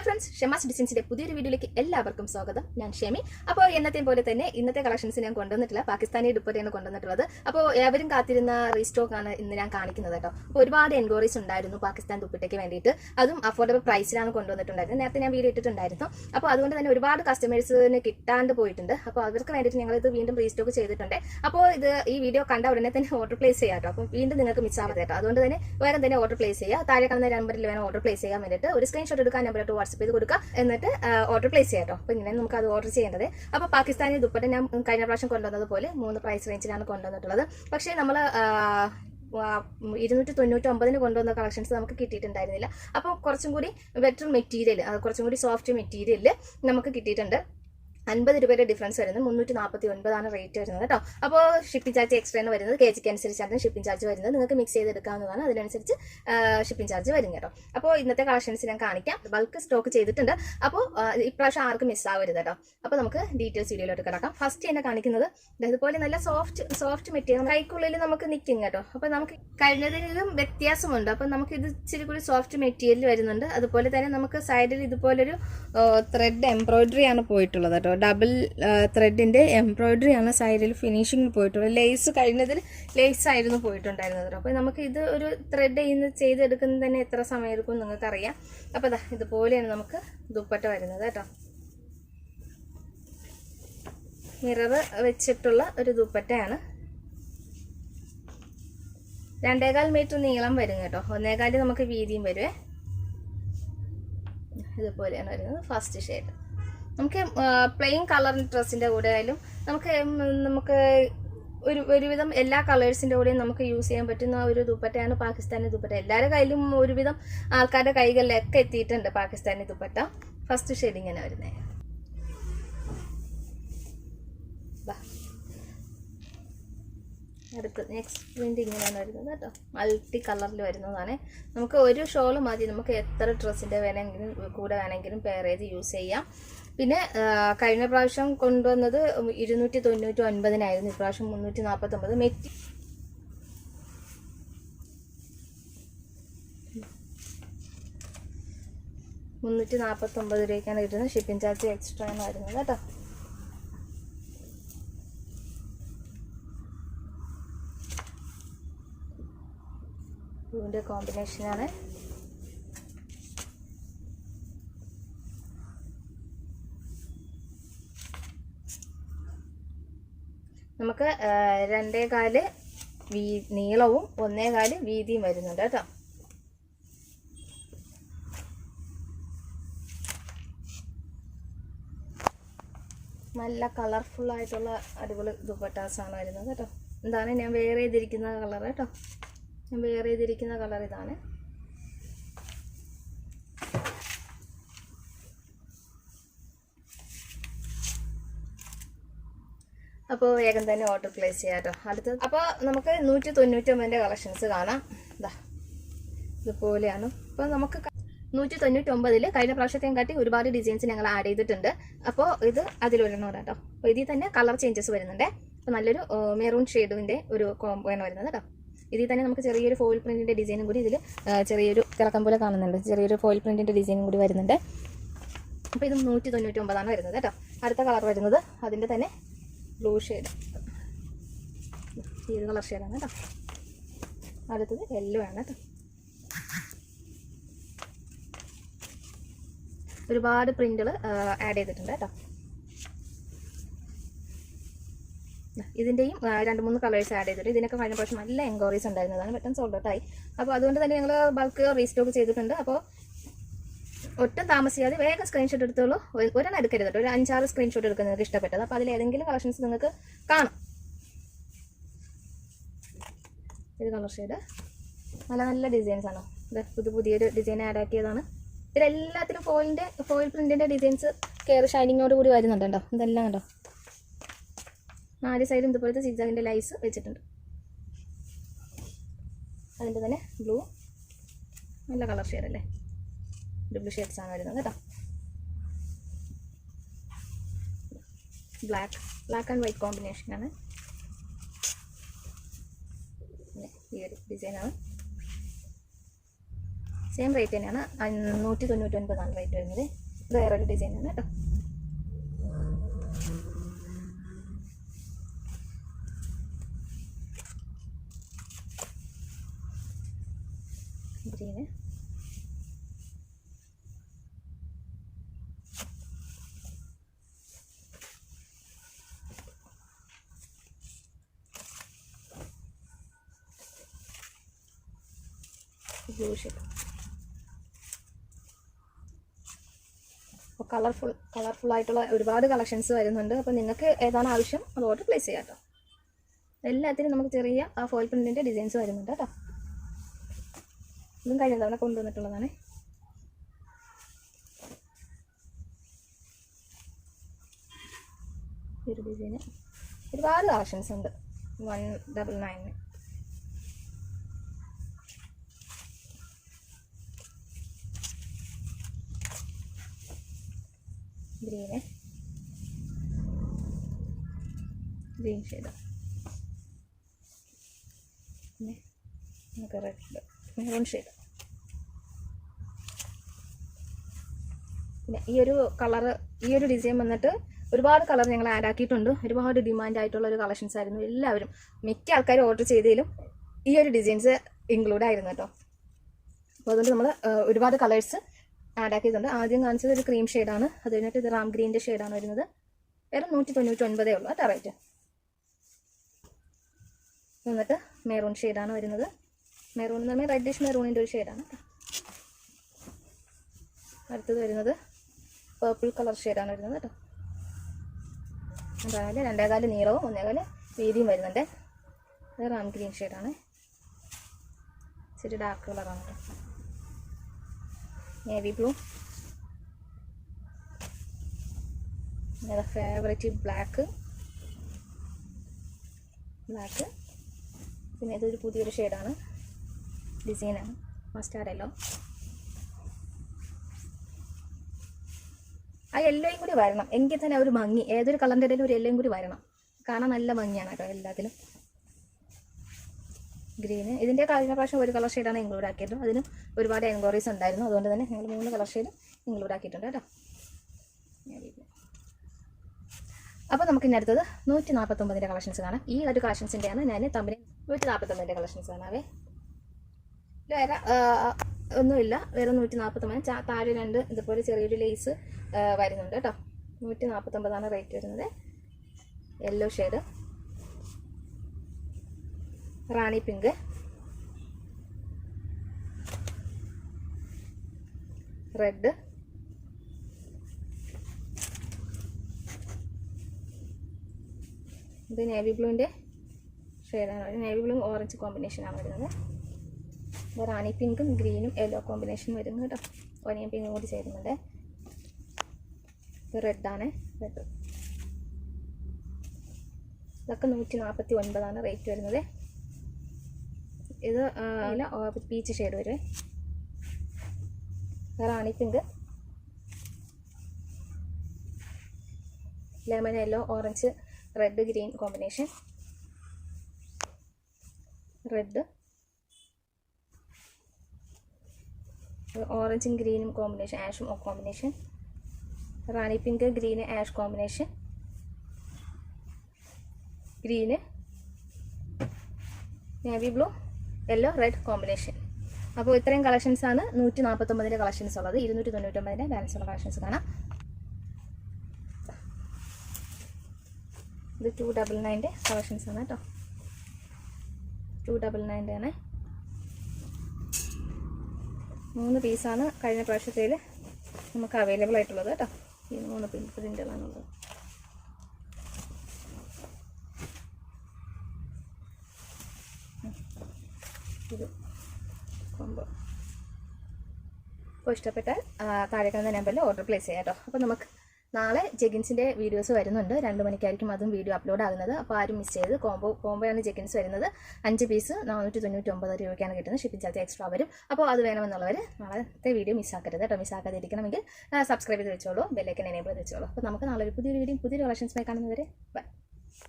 Hello friends Shemas ഡിസൈൻസിന്റെ പുതിയൊരു വീഡിയോയിലേക്ക് എല്ലാവർക്കും സ്വാഗതം. ഞാൻ ഷെമി. അപ്പോൾ എന്നത്തെയും പോലെ തന്നെ ഇന്നത്തെ കളക്ഷൻസ് ഞാൻ കൊണ്ടുവന്നിട്ടില്ല. പാകിസ്ഥാനി ദുപ്പട്ടയാണ് കൊണ്ടുവന്നിട്ടുള്ളത്. അപ്പോൾ ഏവരും കാത്തിരുന്ന റീസ്റ്റോക്ക് ആണ് ഇന്ന് ഞാൻ കാണിക്കുന്നത് കേട്ടോ. അപ്പോൾ ഒരുപാട് എൻക്വയറീസ് ഉണ്ടായിരുന്നു പാകിസ്ഥാൻ ദുപ്പട്ടയ്ക്ക് വേണ്ടിയിട്ട്. അതും അഫോർഡബിൾ പ്രൈസിലാണ് കൊണ്ടുവന്നിട്ടുണ്ടായിരുന്നത്. നേരത്തെ ഞാൻ വീഡിയോ ഇട്ടിട്ടുണ്ടായിരുന്നു. അപ്പോൾ അതുകൊണ്ട് തന്നെ ഒരുപാട് കസ്റ്റമേഴ്സിന് കിട്ടാണ്ട് പോയിട്ടുണ്ട്. അപ്പോൾ അവർക്ക് വേണ്ടിയിട്ട് ഞങ്ങൾ ഇത് വീണ്ടും റീസ്റ്റോക്ക് ചെയ്തിട്ടുണ്ട്. അപ്പോൾ ഇത് ഈ വീഡിയോ കണ്ട ഉടനെ തന്നെ ഓർഡർ പ്ലേസ് ചെയ്യാം കേട്ടോ. അപ്പോൾ വീണ്ടും നിങ്ങൾക്ക് മിസ് ആവാതെ കേട്ടോ. അതുകൊണ്ട് തന്നെ വേഗം തന്നെ ഓർഡർ പ്ലേസ് ചെയ്യുക താഴെ കാണുന്ന നമ്പറിൽ വേണം ഓർഡർ പ്ലേസ് ചെയ്യാൻ വേണ്ടിയിട്ട്. ഒരു സ്ക്രീൻഷോട്ട് എടുക്കാൻ നമ്പറിലോട്ട് വാട്സ്ആപ്പ് ചെയ്ത് കൊടുക്കുക. എന്നിട്ട് ഓർഡർ പ്ലേസ് ചെയ്യാം കേട്ടോ അപ്പോൾ ഇങ്ങനെ നമുക്ക് അത് ഓർഡർ ചെയ്യേണ്ടത്. അപ്പോൾ പാകിസ്ഥാനി ദുപ്പട്ട ഞാൻ കഴിഞ്ഞ പ്രാവശ്യം കൊണ്ടുവന്നത് പോലെ മൂന്ന് പ്രൈസ് റേഞ്ചിലാണ് കൊണ്ടുവന്നിട്ടുള്ളത്. പക്ഷേ നമ്മൾ ഇരുന്നൂറ്റി തൊണ്ണൂറ്റി ഒമ്പതിന് കൊണ്ടുവന്ന കളക്ഷൻസ് നമുക്ക് കിട്ടിയിട്ടുണ്ടായിരുന്നില്ല. അപ്പോൾ കുറച്ചും കൂടി ബെറ്റർ മെറ്റീരിയൽ കുറച്ചും കൂടി സോഫ്റ്റ് മെറ്റീരിയൽ നമുക്ക് കിട്ടിയിട്ടുണ്ട്. അൻപത് രൂപയുടെ ഡിഫറൻസ് വരുന്നത് മുന്നൂറ്റി നാൽപ്പത്തി ഒൻപതാണ് റേറ്റ് വരുന്നത് കേട്ടോ അപ്പോൾ ഷിപ്പിംഗ് ചാർജ് എക്സ്ട്രാ എന്ന് വരുന്നത് കെ ജിക്ക് അനുസരിച്ചാണ് ഷിപ്പിംഗ് ചാർജ് വരുന്നത്. നിങ്ങൾക്ക് മിക്സ് ചെയ്തെടുക്കാവുന്നതാണ്. അതിനനുസരിച്ച് ഷിപ്പിംഗ് ചാർജ് വരും കേട്ടോ. അപ്പോൾ ഇന്നത്തെ കളക്ഷൻസ് ഞാൻ കാണിക്കാം. ബൾക്ക് സ്റ്റോക്ക് ചെയ്തിട്ടുണ്ട്. അപ്പോൾ ഇപ്രാവശ്യം ആർക്കും മിസ് ആവരുത് കേട്ടോ അപ്പോൾ നമുക്ക് ഡീറ്റെയിൽസ് വീഡിയോയിലോട്ട് കിടക്കാം. ഫസ്റ്റ് എന്നെ കാണിക്കുന്നത് ഇതുപോലെ നല്ല സോഫ്റ്റ് സോഫ്റ്റ് മെറ്റീരിയൽ കൈക്കുള്ളിൽ നമുക്ക് നിൽക്കും കേട്ടോ. അപ്പോൾ നമുക്ക് കഴിഞ്ഞതിലും വ്യത്യാസമുണ്ട്. അപ്പോൾ നമുക്ക് ഇത് ഇച്ചിരി കൂടി സോഫ്റ്റ് മെറ്റീരിയൽ വരുന്നുണ്ട്. അതുപോലെ തന്നെ നമുക്ക് സൈഡിൽ ഇതുപോലൊരു ത്രെഡ് എംബ്രോയിഡറി ആണ് പോയിട്ടുള്ളത് കേട്ടോ ഡബിൾ ത്രെഡിന്റെ എംബ്രോയ്ഡറി ആണ് സൈഡിൽ ഫിനിഷിംഗ് പോയിട്ടുള്ളത്. ലേസ് കഴിഞ്ഞതിൽ ലേസ് ആയിരുന്നു പോയിട്ടുണ്ടായിരുന്നത് അപ്പോൾ നമുക്ക് ഇത് ഒരു ത്രെഡ് ചെയ്യുന്ന ചെയ്തെടുക്കുന്നത് തന്നെ എത്ര സമയം എടുക്കും നിങ്ങൾക്ക് അറിയാം അപ്പോൾ അതാ ഇതുപോലെയാണ് നമുക്ക് ദുപ്പട്ട വരുന്നത് കേട്ടോ. മിറർ വെച്ചിട്ടുള്ള ഒരു ദുപ്പട്ടയാണ്. രണ്ടേകാൽ മീറ്റർ നീളം വരും കേട്ടോ. ഒന്നേകാൽ നമുക്ക് വീതിയും വരുവേ. ഇതുപോലെയാണ് വരുന്നത് ഫസ്റ്റ് ഷെയ്ഡ് നമുക്ക് പ്ലെയിൻ കളർ ഡ്രസ്സിന്റെ കൂടെ ആയാലും നമുക്ക് നമുക്ക് ഒരു ഒരുവിധം എല്ലാ കളേഴ്സിന്റെ കൂടെയും നമുക്ക് യൂസ് ചെയ്യാൻ പറ്റുന്ന ഒരു ദുപ്പട്ടയാണ് പാകിസ്ഥാനി ദുപ്പട്ട. എല്ലാവരുടെ കയ്യിലും ഒരുവിധം ആൾക്കാരുടെ കൈകളിലൊക്കെ എത്തിയിട്ടുണ്ട് പാകിസ്ഥാനി ദുപ്പട്ട. ഫസ്റ്റ് ഷെയ്ഡ് ഇങ്ങനെ വരുന്നത് അടുത്ത് നെക്സ്റ്റ് പ്രിന്റ് ഇങ്ങനെയാണ് വരുന്നത് കേട്ടോ. മൾട്ടി കളറിൽ വരുന്നതാണ്. നമുക്ക് ഒരു ഷോൾ മതി. നമുക്ക് എത്ര ഡ്രസ്സിന്റെ വേണമെങ്കിലും കൂടെ വേണമെങ്കിലും പെയർ ചെയ്ത് യൂസ് ചെയ്യാം. പിന്നെ കഴിഞ്ഞ പ്രാവശ്യം കൊണ്ടുവന്നത് ഇരുന്നൂറ്റി തൊണ്ണൂറ്റി ഒൻപതിനായിരുന്നു ഇപ്രാവശ്യം മുന്നൂറ്റി നാൽപ്പത്തി ഒമ്പത് മെറ്റി മുന്നൂറ്റി നാൽപ്പത്തി ഒമ്പത് രൂപയ്ക്കാണ് കിട്ടുന്നത്. ഷിപ്പിംഗ് ചാർജ് എക്സ്ട്രാ ആണ് വരുന്നത് കേട്ടോ. ബ്ലൂവിന്റെ കോമ്പിനേഷനാണ് നമുക്ക് രണ്ടേ കാൽ വീ നീളവും ഒന്നേ കാൽ വീതിയും വരുന്നുണ്ട് കേട്ടോ. നല്ല കളർഫുൾ ആയിട്ടുള്ള അടിപൊളി ദുപ്പട്ടാസാണ് വരുന്നത് കേട്ടോ. എന്താണ് ഞാൻ വേറെ ചെയ്തിരിക്കുന്ന കളർ കേട്ടോ? ഞാൻ വേറെ ചെയ്തിരിക്കുന്ന കളർ ഇതാണ്. അപ്പോൾ വേഗം തന്നെ ഓർഡർ പ്ലേസ് ചെയ്യാം കേട്ടോ അടുത്തത് അപ്പോൾ നമുക്ക് നൂറ്റി തൊണ്ണൂറ്റൊമ്പതിന്റെ കളക്ഷൻസ് കാണാം. ഇതാ ഇതുപോലെയാണ്. അപ്പോൾ നമുക്ക് നൂറ്റി തൊണ്ണൂറ്റി ഒമ്പതിൽ കഴിഞ്ഞ പ്രാവശ്യത്തെയും കാട്ടി ഒരുപാട് ഡിസൈൻസ് ഞങ്ങൾ ആഡ് ചെയ്തിട്ടുണ്ട്. അപ്പോൾ ഇത് അതിലൊരെണ്ണം കേട്ടോ. അപ്പോൾ ഇതിൽ തന്നെ കളർ ചേഞ്ചസ് വരുന്നുണ്ട്. അപ്പോൾ നല്ലൊരു മെറൂൺ ഷെയ്ഡിന്റെ ഒരു കോംബോ ആണ് വരുന്നത് കേട്ടോ. ഇതിൽ തന്നെ നമുക്ക് ചെറിയൊരു ഫോയിൽ പ്രിന്റിന്റെ ഡിസൈനും കൂടി ഇതിൽ ചെറിയൊരു തിളക്കം പോലെ കാണുന്നുണ്ട്. ചെറിയൊരു ഫോയിൽ പ്രിന്റിന്റെ ഡിസൈനും കൂടി വരുന്നുണ്ട്. അപ്പോൾ ഇത് നൂറ്റി തൊണ്ണൂറ്റി ഒമ്പതാണ് വരുന്നത് കേട്ടോ. അടുത്ത കളർ വരുന്നത് അതിന്റെ തന്നെ ബ്ലൂ ഷെയ്ഡ് ഈ കളർ ഷെയ്ഡാണ് കേട്ടോ. അടുത്തത് യെല്ലോ ആണ് കേട്ടോ. ഒരുപാട് പ്രിന്റുകൾ ആഡ് ചെയ്തിട്ടുണ്ട് കേട്ടോ. ഇതിന്റെയും രണ്ട് മൂന്ന് കളേഴ്സ് ആഡ് ചെയ്തിട്ട് ഇതിനൊക്കെ കഴിഞ്ഞ പ്രാവശ്യം നല്ല എൻക്വയറീസ് ഉണ്ടായിരുന്നതാണ് പെട്ടെന്ന് സോൾഡ് ഔട്ടായി അപ്പോൾ അതുകൊണ്ട് തന്നെ ഞങ്ങൾ ബൾക്ക് റീസ്റ്റോക്ക് ചെയ്തിട്ടുണ്ട്. അപ്പോൾ ഒട്ടും താമസിയാതെ വേഗം സ്ക്രീൻഷോട്ട് എടുത്തോളൂ. ഒരെണ്ണം എടുക്കരുത് കേട്ടോ. ഒരു അഞ്ചാറ് സ്ക്രീൻഷോട്ട് എടുക്കുന്നത് നിങ്ങൾക്ക് ഇഷ്ടപ്പെട്ടത്. അപ്പോൾ അതിൽ ഏതെങ്കിലും കളക്ഷൻസ് നിങ്ങൾക്ക് കാണാം. ഇത് കളർ ഷെയ്ഡ് നല്ല നല്ല ഡിസൈൻസ് ആണ്. ഇത് പുതു പുതിയൊരു ഡിസൈൻ ആഡ് ആക്കിയതാണ്. ഇതിലെല്ലാത്തിലും ഫോയിലിന്റെ ഫോയിൽ പ്രിന്റിന്റെ ഡിസൈൻസ് കെയർ ഷൈനിങ്ങോട് കൂടി വരുന്നുണ്ട് കേട്ടോ. ഇതെല്ലാം കണ്ടോ? നാല് സൈഡും ഇതുപോലത്തെ സിക്സാഗിന്റെ ലൈസ് വെച്ചിട്ടുണ്ട്. അതിന്റെ തന്നെ ബ്ലൂ നല്ല കളർ ഷെയർ അല്ലേ? ഡബിൾ ഷെയ്ഡ്സ് ആണ് വരുന്നത് കേട്ടോ. ബ്ലാക്ക് ബ്ലാക്ക് ആൻഡ് വൈറ്റ് കോമ്പിനേഷനാണ് ഈ ഒരു ഡിസൈനാണ് സെയിം റേറ്റ് തന്നെയാണ്. നൂറ്റി തൊണ്ണൂറ്റി ഒൻപതാണ് റേറ്റ് വരുന്നത്. വേറൊരു ഡിസൈനാണ് കേട്ടോ ഗ്രീന് ഷെയ്ഡ് അപ്പോൾ കളർഫുൾ കളർഫുൾ ആയിട്ടുള്ള ഒരുപാട് കളക്ഷൻസ് വരുന്നുണ്ട്. അപ്പോൾ നിങ്ങൾക്ക് ഏതാണ് ആവശ്യം അത് ഓർഡർ പ്ലേസ് ചെയ്യാം കേട്ടോ എല്ലാത്തിനും നമുക്ക് ചെറിയ ആ ഫോയിൽ പ്രിന്റിന്റെ ഡിസൈൻസ് വരുന്നുണ്ട് കേട്ടോ ഇതും കഴിഞ്ഞ തവണ കൊണ്ടുവന്നിട്ടുള്ളതാണ്. ഒരു ഡിസൈന് ഒരുപാട് കളക്ഷൻസ് ഉണ്ട്. One double nine green green shade. പിന്നെ നമുക്ക് റെഡ് മെറൂൺ ഷെയ്ഡ്. പിന്നെ ഈ ഒരു കളറ് ഈ ഒരു ഡിസൈൻ വന്നിട്ട് ഒരുപാട് കളർ ഞങ്ങൾ ആഡ് ആക്കിയിട്ടുണ്ട്. ഒരുപാട് ഡിമാൻഡ് ആയിട്ടുള്ള ഒരു കളക്ഷൻസ് ആയിരുന്നു. എല്ലാവരും മിക്ക ആൾക്കാരും ഓർഡർ ചെയ്തതിലും ഈ ഒരു ഡിസൈൻസ് ഇൻക്ലൂഡ് ആയിരുന്നു കേട്ടോ. അപ്പോൾ അതുകൊണ്ട് നമ്മൾ ഒരുപാട് കളേഴ്സ് ആഡ് ആക്കിയിട്ടുണ്ട് ആദ്യം കാണിച്ചത് ഒരു ക്രീം ഷെയ്ഡാണ് അത് കഴിഞ്ഞിട്ട് ഇത് റാം ഗ്രീന്റെ ഷെയ്ഡാണ് വരുന്നത്. വേറെ നൂറ്റി തൊണ്ണൂറ്റി ഒൻപതേ ഉള്ളൂ. കേട്ടോ റേറ്റ് എന്നിട്ട് മെറൂൺ ഷെയ്ഡാണ് വരുന്നത്. മെറൂൺ എന്ന് പറഞ്ഞാൽ റെഡിഷ് മെറൂണിന്റെ ഒരു ഷെയ്ഡാണ് അടുത്തത് വരുന്നത് പേർപ്പിൾ കളർ ഷെയ്ഡാണ് വരുന്നത് കേട്ടോ അതായത് രണ്ടേകാൽ നീളവും ഒന്നേകാൽ വീതിയും വരുന്നുണ്ട്. അത് റാം ഗ്രീൻ ഷെയ്ഡാണ് ഇച്ചിരി ഡാർക്ക് കളറാണ് കേട്ടോ നേവി ബ്ലൂ ഞങ്ങളുടെ ഫേവറേറ്റ് ബ്ലാക്ക് ബ്ലാക്ക് പിന്നെ ഇതൊരു പുതിയൊരു ഷെയ്ഡാണ് ഡിസൈനാണ് മസ്റ്റാർഡ് യെല്ലോ ആ യെല്ലോയും കൂടി വരണം. എങ്കിൽ തന്നെ ഒരു ഭംഗി. ഏതൊരു കളറിന്റെ ഇടയിലും ഒരു യെല്ലോയും കൂടി വരണം. കാണാൻ നല്ല ഭംഗിയാണ് കേട്ടോ എല്ലാത്തിലും. ഗ്രീന് ഇതിന്റെ കഴിഞ്ഞ പ്രാവശ്യം ഒരു കളർ ഷെയ്ഡാണ് ഇൻക്ലൂഡ് ആക്കിയത് അതിന് ഒരുപാട് എൻക്വയറീസ് ഉണ്ടായിരുന്നു. അതുകൊണ്ട് തന്നെ ഞങ്ങൾ മൂന്ന് കളർ ഷെയ്ഡ് ഇൻക്ലൂഡ് ആക്കിയിട്ടുണ്ട് കേട്ടോ. അപ്പോൾ നമുക്ക് ഇനി അടുത്തത് നൂറ്റി നാൽപ്പത്തൊമ്പതിന്റെ കളക്ഷൻസ് കാണാം. ഈ ഒരു കളക്ഷൻസിന്റെയാണ് ഞാൻ തമ്മിൽ നൂറ്റി നാൽപ്പത്തൊമ്പതിന്റെ കളക്ഷൻസ് കാണാവേ വേറെ ഒന്നുമില്ല. വേറെ നൂറ്റി നാൽപ്പത്തൊമ്പത് താഴെ രണ്ട് ഇതുപോലെ ചെറിയൊരു ലേസ് വരുന്നുണ്ട് കേട്ടോ. നൂറ്റി നാൽപ്പത്തൊമ്പതാണ് റേറ്റ് വരുന്നത്. Yellow shade rani pink. Red. ഇത് നേവി ബ്ലൂവിന്റെ ഷെയ്ഡാണ്. നേവി ബ്ലൂ ഓറഞ്ച് കോമ്പിനേഷനാണ് വരുന്നത്. ഇത് റാണി പിങ്കും ഗ്രീനും യെല്ലോ കോമ്പിനേഷൻ വരുന്നു കേട്ടോ. ഒനിയൻ പിങ്കും കൂടി ചേരുന്നുണ്ട്. ഇത് റെഡാണ് റെഡ് ഇതൊക്കെ നൂറ്റി നാൽപ്പത്തി ഒൻപതാണ് റേറ്റ് വരുന്നത്. ഇത് പീച്ച് ഷെയ്ഡ് വരുവേ rani pink lemon yellow orange red green combination red ഓറഞ്ചും ഗ്രീനും combination ആഷും combination rani pink green ash combination green navy blue yellow red combination അപ്പോൾ ഇത്രയും കളക്ഷൻസ് ആണ് നൂറ്റി നാൽപ്പത്തൊമ്പതിന്റെ കളക്ഷൻസ് ഉള്ളത്. ഇരുന്നൂറ്റി തൊണ്ണൂറ്റൊമ്പതിന്റെ ബാലൻസ് ഉള്ള കളക്ഷൻസ് കാണാം. ഇത് ടു ഡബിൾ നയന്റെ കളക്ഷൻസ് ആണ് കേട്ടോ. ടു ഡബിൾ നയന്റെ ആണ്. മൂന്ന് പീസാണ് കഴിഞ്ഞ പ്രാവശ്യത്തേൽ നമുക്ക് അവൈലബിൾ ആയിട്ടുള്ളത് കേട്ടോ. ഈ മൂന്ന് പ്രിന്റുകളാണുള്ളത് ഇത് കോമ്പോ. അപ്പോൾ ഇഷ്ടപ്പെട്ടാൽ താഴെ കാണുന്ന നമ്പറിൽ ഓർഡർ പ്ലേസ് ചെയ്യാം കേട്ടോ അപ്പോൾ നമുക്ക് നാളെ ജെഗിൻസിന്റെ വീഡിയോസ് വരുന്നുണ്ട്. രണ്ട് മണിക്കായിരിക്കും അതും വീഡിയോ അപ്ലോഡ് ആകുന്നത്. അപ്പോൾ ആരും മിസ് ചെയ്ത് കോംബോ കോംബോയാണ് ജെഗിൻസ് വരുന്നത്. അഞ്ച് പീസ് നാനൂറ്റി തൊണ്ണൂറ്റി ഒമ്പത് രൂപയ്ക്കാണ് കിട്ടുന്നത്. ഷിപ്പിംഗ് ചാർജ് എക്സ്ട്രാ വരും. അപ്പോൾ അത് വേണമെന്നുള്ളവർ നാളത്തെ വീഡിയോ മിസ്സാക്കരുത് കേട്ടോ. മിസ്സാക്കാതിരിക്കണമെങ്കിൽ സബ്സ്ക്രൈബ് ചെയ്ത് വെച്ചോളൂ. ബെല്ലൈക്കൻ എനേബിൾ വെച്ചോളൂ. അപ്പോൾ നമുക്ക് നാളെ ഒരു പുതിയൊരു വീഡിയോ പുതിയൊരു കളക്ഷൻസുമായി കാണുന്നവരെ ബൈ